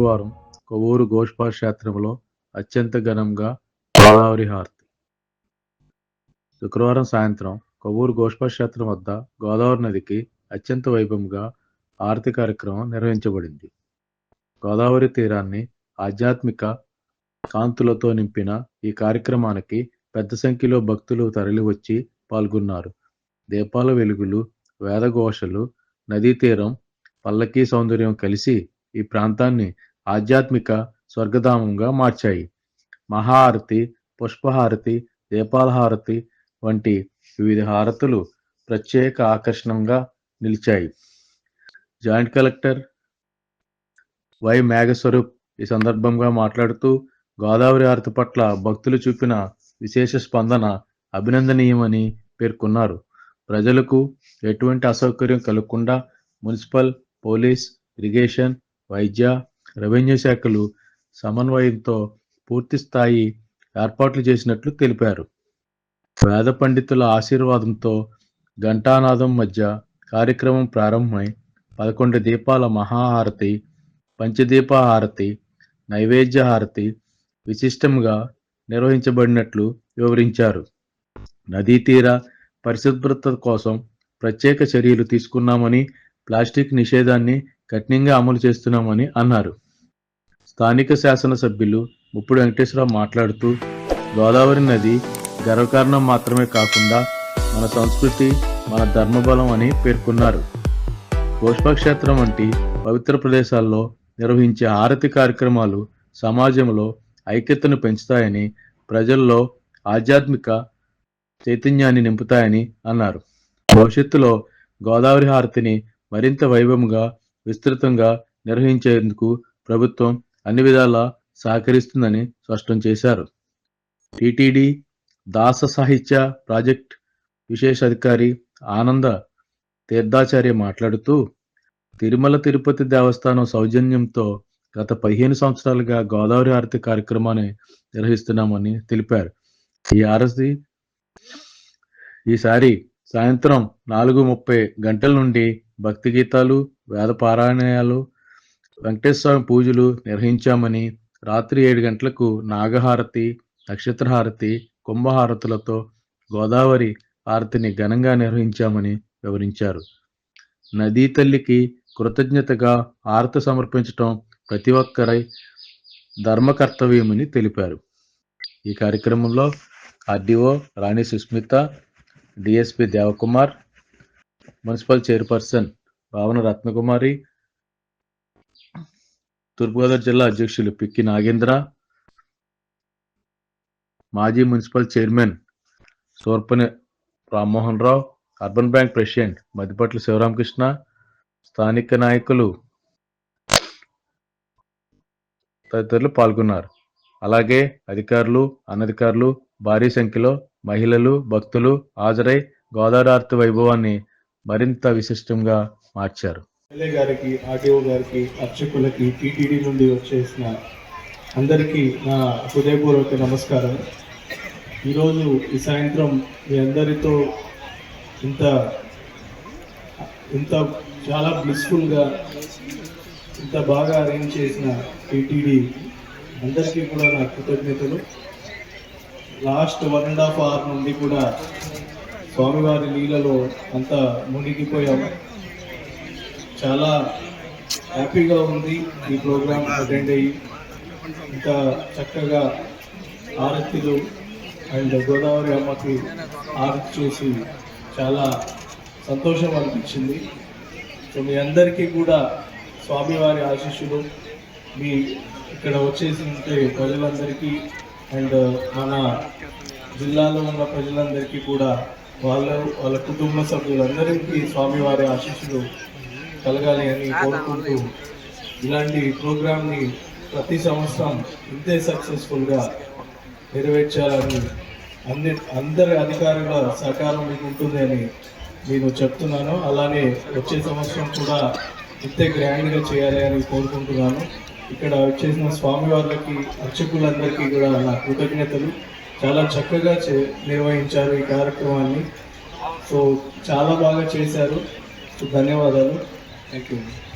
శుక్రవారం కొవ్వూరు గోష్పా క్షేత్రంలో అత్యంత ఘనంగా గోదావరి హారతి. శుక్రవారం సాయంత్రం కొవ్వూరు గోష్పా క్షేత్రం వద్ద గోదావరి నదికి అత్యంత వైభవంగా హారతి కార్యక్రమం నిర్వహించబడింది. గోదావరి తీరాన్ని ఆధ్యాత్మిక కాంతులతో నింపిన ఈ కార్యక్రమానికి పెద్ద సంఖ్యలో భక్తులు తరలివచ్చి పాల్గొన్నారు. దీపాల వెలుగులు వేదఘోషలు నదీ తీరం పల్లకీ సౌందర్యం కలిసి ఈ ప్రాంతాన్ని ఆధ్యాత్మిక స్వర్గధామంగా మార్చాయి. మహాహారతి పుష్పహారతి దీపాల హారతి వంటి వివిధ హారతులు ప్రత్యేక ఆకర్షణంగా నిలిచాయి. జాయింట్ కలెక్టర్ వై మేఘస్వరూప్ ఈ సందర్భంగా మాట్లాడుతూ గోదావరి హారతి పట్ల భక్తులు చూపిన విశేష స్పందన అభినందనీయమని పేర్కొన్నారు. ప్రజలకు ఎటువంటి అసౌకర్యం కలగకుండా మున్సిపల్ పోలీస్ ఇరిగేషన్ వైద్య రెవెన్యూ శాఖలు సమన్వయంతో పూర్తి స్థాయి ఏర్పాట్లు చేసినట్లు తెలిపారు. వేద పండితుల ఆశీర్వాదంతో ఘంటానాదం మధ్య కార్యక్రమం ప్రారంభమై పదకొండు దీపాల మహాహారతి పంచదీప హారతి నైవేద్య హారతి విశిష్టంగా నిర్వహించబడినట్లు వివరించారు. నదీ తీర పరిశుభ్రత కోసం ప్రత్యేక చర్యలు తీసుకున్నామని ప్లాస్టిక్ నిషేధాన్ని కఠినంగా అమలు చేస్తున్నామని అన్నారు. స్థానిక శాసనసభ్యులు ముప్పుడు వెంకటేశ్వరరావు మాట్లాడుతూ గోదావరి నది గర్వకారణం మాత్రమే కాకుండా మన సంస్కృతి మన ధర్మబలం అని పేర్కొన్నారు. క్షేత్రం వంటి పవిత్ర ప్రదేశాల్లో నిర్వహించే హారతి కార్యక్రమాలు సమాజంలో ఐక్యతను పెంచుతాయని ప్రజల్లో ఆధ్యాత్మిక చైతన్యాన్ని నింపుతాయని అన్నారు. భవిష్యత్తులో గోదావరి హారతిని మరింత వైభవంగా విస్తృతంగా నిర్వహించేందుకు ప్రభుత్వం అన్ని విధాలా సహకరిస్తుందని స్పష్టం చేశారు. టిటిడి దాస సాహిత్య ప్రాజెక్ట్ విశేష అధికారి ఆనంద తీర్థాచార్య మాట్లాడుతూ తిరుమల తిరుపతి దేవస్థానం సౌజన్యంతో గత పదిహేను సంవత్సరాలుగా గోదావరి హారతి కార్యక్రమాన్ని నిర్వహిస్తున్నామని తెలిపారు. ఈ హారతి ఈసారి సాయంత్రం నాలుగు ముప్పై గంటల నుండి భక్తి గీతాలు వేద పారాయణాలు వెంకటేశ్వర పూజలు నిర్వహించామని రాత్రి ఏడు గంటలకు నాగహారతి నక్షత్రహారతి కుంభహారతులతో గోదావరి హారతిని ఘనంగా నిర్వహించామని వివరించారు. నదీ తల్లికి కృతజ్ఞతగా హారతి సమర్పించటం ప్రతి ఒక్కరై ధర్మకర్తవ్యమని తెలిపారు. ఈ కార్యక్రమంలో RDO Rani Susmitha DSP Devakumar municipal chairperson Bhavana Ratnakumari Thurpugodavari జిల్లా అధ్యక్షులు పిక్కి నాగేంద్ర మాజీ municipal chairman Sorpani Rammohan Rao urban bank president Maddipatla Sivaramakrishna స్థానిక నాయకులు తదితరులు పాల్గొన్నారు. అలాగే అధికారులు అనధికారులు భారీ సంఖ్యలో మహిళలు భక్తులు హాజరై గోదావరి ఆర్తి వైభవాన్ని మరింత విశిష్టంగా మార్చారు. ఎమ్మెల్యే గారికి ఆర్టీఓ గారికి అర్చకులకి టీటీడీ నుండి వచ్చేసిన అందరికీ నా హృదయపూర్వక నమస్కారం. ఈరోజు ఈ సాయంత్రం మీ అందరితో ఇంత ఇంత చాలా బ్లిస్ఫుల్గా ఇంత బాగా అరేంజ్ చేసిన టీటీడీ అందరికీ కూడా నా కృతజ్ఞతలు. Last one and half hour నుండి కూడా స్వామివారి లీలలో అంత మునిగిపోయాము. చాలా హ్యాపీగా ఉంది ఈ ప్రోగ్రామ్ అటెండ్ అయ్యి. ఇంకా చక్కగా ఆరతిలు అండ్ గోదావరి అమ్మకి ఆరతి చూసి చాలా సంతోషం అనిపించింది. సో మీ అందరికీ కూడా స్వామివారి ఆశీస్సులు. మీ ఇక్కడ వచ్చేసి ఉంటే ప్రజలందరికీ అండ్ మన జిల్లాలో ఉన్న ప్రజలందరికీ కూడా వాళ్ళ వాళ్ళ కుటుంబ సభ్యులందరికీ స్వామివారి ఆశీస్సులు కలగాలి అని కోరుకుంటూ ఇలాంటి ప్రోగ్రామ్ని ప్రతి సంవత్సరం ఇంతే సక్సెస్ఫుల్గా నెరవేర్చాలని అన్ని అందరి అధికారుల సహకారం మీకు ఉంటుంది అని నేను చెప్తున్నాను. అలానే వచ్చే సంవత్సరం కూడా ఇంతే గ్రాండ్గా చేయాలి అని కోరుకుంటున్నాను. ఇక్కడ వచ్చేసిన స్వామివార్లకి అర్చకులందరికీ కూడా నా కృతజ్ఞతలు. చాలా చక్కగా చే నిర్వహించారు ఈ కార్యక్రమాన్ని. సో చాలా బాగా చేశారు. ధన్యవాదాలు. Thank you.